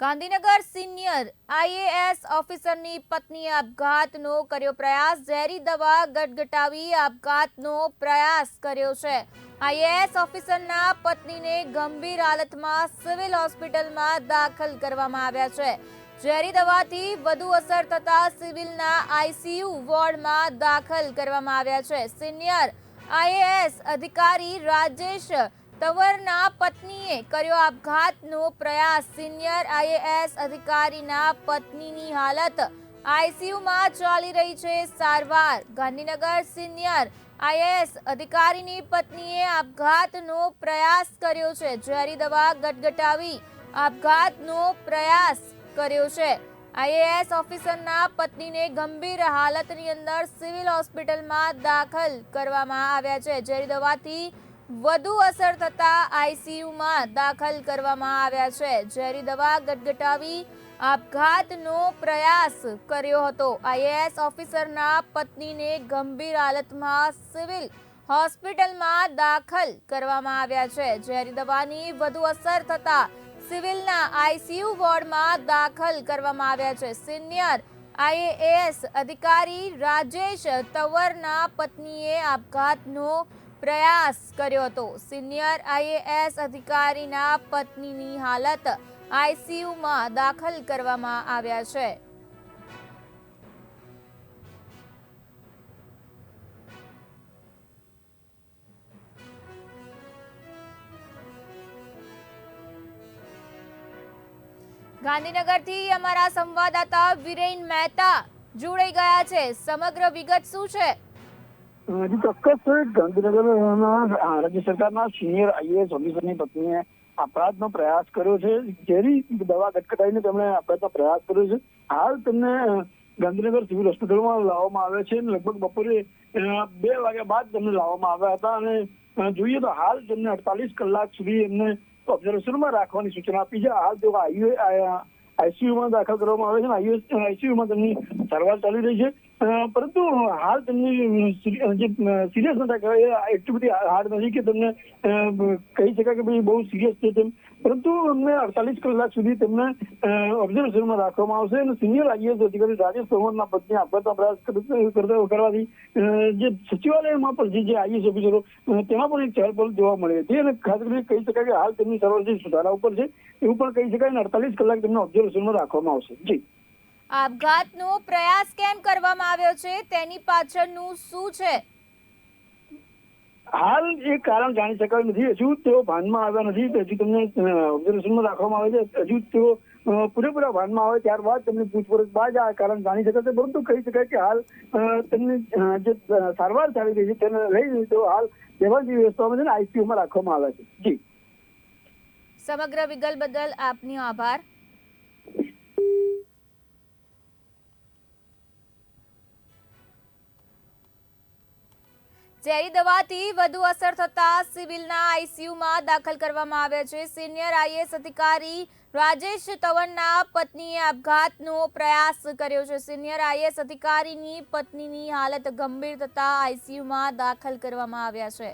Gandhinagar senior IAS ઓફિસરની પત્નીએ આપઘાતનો કર્યો પ્રયાસ. ઝેરી દવા ગટગટાવી આપઘાતનો પ્રયાસ કર્યો છે. આઈએએસ ઓફિસરના પત્નીને ગંભીર હાલતમાં સિવિલ હોસ્પિટલમાં દાખલ કરવામાં આવ્યા છે. ઝેરી દવાથી વધુ અસર થતા સિવિલના આઈસીયુ વોર્ડમાં દાખલ કરવામાં આવ્યા છે. સિનિયર આઈએએસ અધિકારી રાજેશ તંવરના પત્નીએ કર્યો આપઘાતનો પ્રયાસ. સિનિયર આઈએએસ અધિકારીના પત્નીની હાલત આઈસીયુમાં ચાલી રહી છે સારવાર. ગાંધીનગર સિનિયર આઈએએસ અધિકારીની પત્નીએ આપઘાતનો પ્રયાસ કર્યો છે. ઝેરી દવા ગટગટાવી આપઘાતનો પ્રયાસ કર્યો છે. આઈએએસ ઓફિસરના પત્નીને ગંભીર હાલતની અંદર સિવિલ હોસ્પિટલમાં દાખલ કરવામાં આવ્યા છે. ઝેરી દવાથી વધુ અસર થતા આઈસીયુમાં દાખલ કરવામાં આવ્યા છે. ઝેરી દવા ગટગટાવી આપઘાતનો પ્રયાસ કર્યો હતો. આઈએએસ ઓફિસરના પત્નીને ગંભીર હાલતમાં સિવિલ હોસ્પિટલમાં દાખલ કરવામાં આવ્યા છે. ઝેરી દવાની વધુ અસર થતા સિવિલના આઈસીયુ વોર્ડમાં દાખલ કરવામાં આવ્યા છે. સિનિયર આઈએએસ અધિકારી રાજેશ તવરના પત્નીએ આપઘાતનો પ્રયાસ કર્યો હતો. સિનિયર આઈએએસ અધિકારીના પત્નીની હાલત આઈસીયુમાં દાખલ કરવામાં આવ્યા છે. ગાંધીનગરથી અમારા સંવાદદાતા વિરેન મહેતા જોડાઈ ગયા છે. સમગ્ર વિગત શું છે? ચોક્કસ ગાંધીનગરના રાજ્ય સરકારના સિનિયર આઈએએસ ઓફિસરની પત્નીએ અપરાધનો પ્રયાસ કર્યો છે. ઝેરી દવા ગટકટાઈને તેમણે અપરાધનો પ્રયાસ કર્યો છે. હાલ તેમને ગાંધીનગર સિવિલ હોસ્પિટલમાં લાવવામાં આવે છે લગભગ બપોરે બે વાગ્યા બાદ તેમને લાવવામાં આવ્યા હતા. અને જોઈએ તો હાલ તેમને અડતાલીસ કલાક સુધી એમને ઓબ્ઝર્વેશનમાં રાખવાની સૂચના આપી છે. હાલ તેઓ આઈસીયુમાં દાખલ કરવામાં આવે છે આઈસીયુમાં તેમની સારવાર ચાલી રહી છે. પરંતુ હાલ તમને જે સિરિયસ નતા કહેવાય એટલી બધી હાર્ડ નથી કે તમને કહી શકાય કે ભાઈ બહુ સિરિયસ છે તેમ પરંતુ અમને અડતાલીસ કલાક સુધી તેમને ઓબ્ઝર્વેશનમાં રાખવામાં આવશે અને સિનિયર આઈએએસ અધિકારી રાજેશ તોમરના પત્ની આપઘાતનો અભ્યાસ કરવાથી જે સચિવાલયમાં પણ જે જે આઈએએસ ઓફિસરો તેમાં પણ એક ચહલપહલ જોવા મળી હતી અને ખાસ કરીને કહી શકાય કે હાલ તેમની સારવાર સુધારા ઉપર છે એવું પણ કહી શકાય અને અડતાલીસ કલાક તેમને ઓબ્ઝર્વેશનમાં રાખવામાં આવશે જી આપઘાતનો પ્રયાસ કેમ કરવામાં આવ્યો છે? તેની પાછળનું શું છે? હાલ એ કારણ જાણી શકાય નથી. હજુ તેઓ ભાનમાં આવ્યા નથી. હજુ તમને ઓબ્ઝર્વેશનમાં રાખવામાં આવે છે. હજુ તેઓ પૂરેપૂરા ભાનમાં આવે ત્યારબાદ તેમની પૂછપરછ બાદ આ કારણ જાણી શકાશે પરંતુ કહી શકાય કે હાલ તેમની જે સારવાર ચાલી રહી છે તેને લઈને તેઓ હાલ વ્યવહારની વ્યવસ્થામાં છે ને આઈસીયુમાં રાખવામાં આવ્યા છે. જી. સમગ્ર વિગત બદલ આપનો આભાર. ઝેરી દવાથી વધુ અસર થતા સિવિલના આઈસીયુમાં દાખલ કરવામાં આવ્યા છે. સિનિયર આઈએસ અધિકારી રાજેશ તવનના પત્નીએ આપઘાતનો પ્રયાસ કર્યો છે. સિનિયર આઈએસ અધિકારીની પત્નીની હાલત ગંભીર થતા આઈસીયુમાં દાખલ કરવામાં આવ્યા છે.